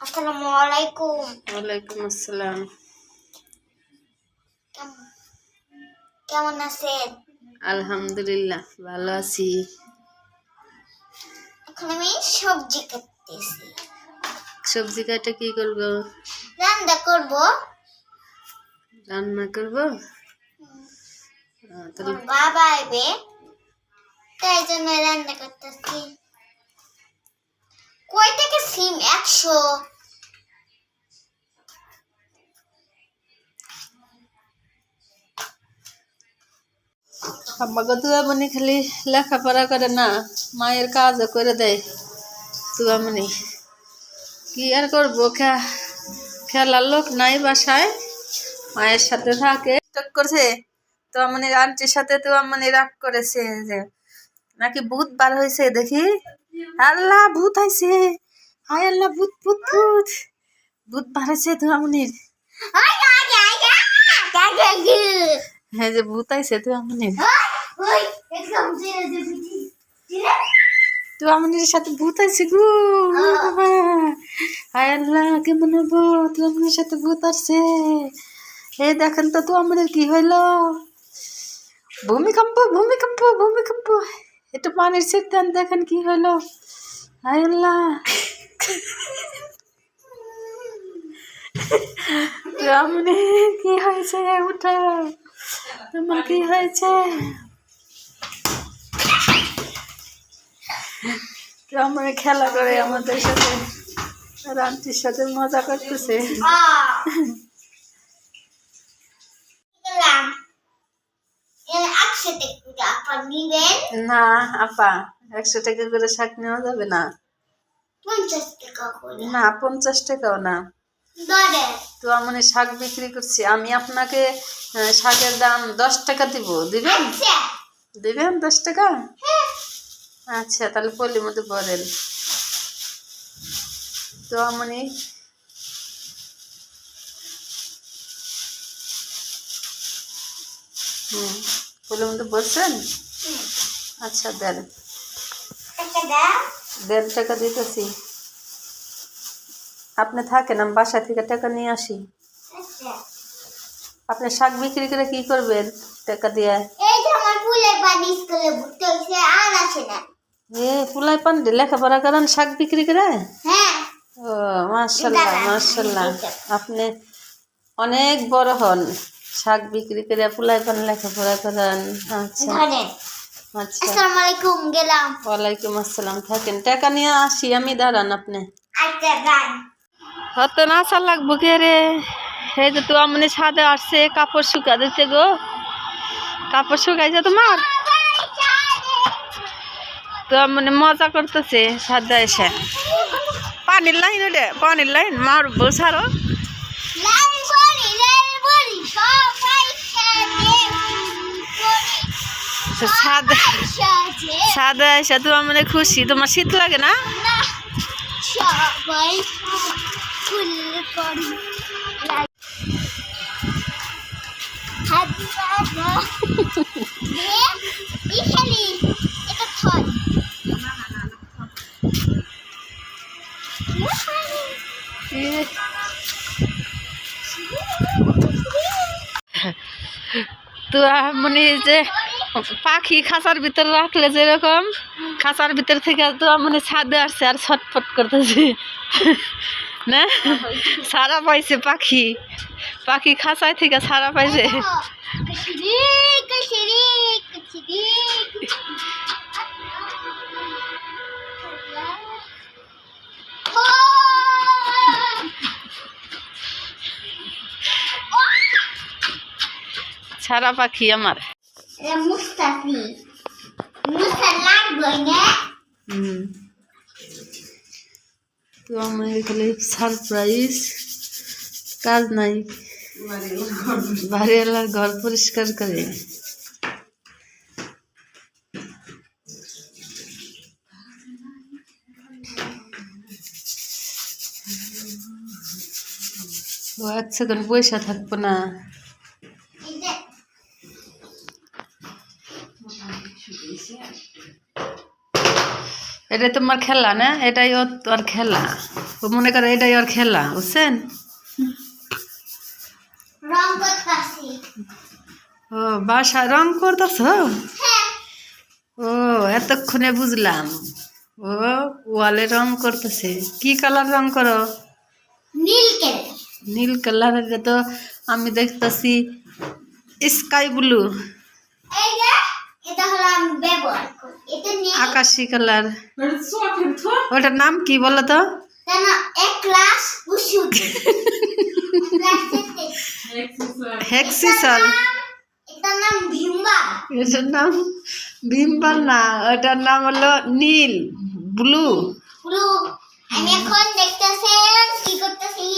আসসালামু আলাইকুম ওয়ালাইকুম আসসালাম কেমন আছেন আলহামদুলিল্লাহ ভালো আছি। এখন আমি সবজি কাটতেছি। সবজি কাটা কি করব? রান্না করব। রান্না করব? তাহলে বাবা আইবে তাই জন্য রান্না করতেছি। কয় টাকা সিম? একশো। আমাকে তুয়ামনি খালি লেখাপড়া করে না, মায়ের কাজও করে দেয় তুয়ামনি কি আর করব? খেলার লোক নাই বাসায়, মায়ের সাথে থাকে। করছে তুয়ামনির আন্টির সাথে তুয়ামনি রাগ করেছে যে নাকি ভূত বার হয়েছে দেখি? আল্লাহ ভূত আইছে। হায় আল্লাহ ভূত ভূত ভূত। ভূত বার হয়েছে আই হ্যাঁ যে ভূত আইছে জিরে তো আমাদের সাথে ভূত আছে গো বাবা। হায় আল্লাহ কেমন হব তো আমাদের সাথে ভূত আসছে এই দেখেন তো তো আমাদের কি হইল। ভূমিকম্প ভূমিকম্প ভূমিকম্প। একটু পানির সেট দেন, দেখেন কি হলো। তো কি হয়েছে? উঠে। তোমার কি হয়েছে? আমরা খেলা করে আমাদের সাথে রান্তির সাথে মজা করতেছে। আপা নিবেন? না আপা একশো টাকা করে শাক নেওয়া যাবে না। পঞ্চাশ টাকা করে। না পঞ্চাশ টাকাও না। তো আমি শাক বিক্রি করছি আমি আপনাকে শাকের দাম দশ টাকা দিব দিবেন? আচ্ছা। দিবেন দশ টাকা? হ্যাঁ। আচ্ছা তাহলে পল্লির মধ্যে বলেন তো আমি হুম। পল্লির মধ্যে বলছেন আচ্ছা দেন। টাকা দাও দেড় টাকা দিতেছি। আপনি থাকেন আমি বাসা থেকে টাকা নিয়ে আসি। আচ্ছা। আপনি শাক বিক্রি করে কি করবেন টাকা দিয়ে? ফুলের পানি লেখাপড়া করেন শাক বিক্রি করে? হ্যাঁ। ও মার্শাল্লাহ মার্শাল্লাহ আপনি অনেক বড় হন। শাক বিক্রি করে ফুলাই পান লেখাপড়া করেন। আচ্ছা। আচ্ছা। আসসালামু আলাইকুম গেলাম। ওয়ালাইকুম আসসালাম থাকেন। টাকা নিয়ে আসি আমি দাঁড়ান আপনি। আচ্ছা হত না আসা লাগবো কে রে? এই যে তো আমনে ছাদে আসছে কাপড় শুকা দিতে গো। কাপড় শুকাইছে তোমার? তো মানে মজা করতেছে ছাদে এসে। পানির লাইন রে পানির লাইন মার বসারো সাথে এসে তো মানে খুশি? তোমার শীত লাগে না? সবাই তো মানে যে পাখি খাঁচার ভিতরে রাখলে যেরকম, খাঁচার ভিতর থেকে তো মানে ছাদে আসছে আর ছটফট করতেছে। না? সারা পাইছে পাখি। পাখি খাঁচায় থেকে সারা পাইছে। সারা পাখি আমার। তো আমার এখানে সারপ্রাইজ কাজ নাই। বাড়িওয়ালার ঘর পরিষ্কার করে। ও সেকেন্ড পয়সা থাকব না। এটাই তোমার খেলা না? এটাই ওর ওর খেলা। ও মনে করে এটাই ওর খেলা বুঝছেন? ও বাসা রং করতেছ? হ্যাঁ। ও এতক্ষণে বুঝলাম। ও ওয়ালে রং করতেছে। কি কালার রং করো? নীল কেন নীল কালার এটা তো আমি দেখতেছি স্কাই ব্লু। এই যে এটা হলো আমি ব্যবহার করি। এটা নিয়ে আকাশি কালার। ওটার নাম কি বলো তো? এক গ্লাস ওষুধ। হেক্সিসল এটার নাম ভিম্বা। এটার নাম বিম্বল না ওটার নাম হলো নীল ব্লু। ব্লু। আমি এখন দেখতেছি কি করতেছি?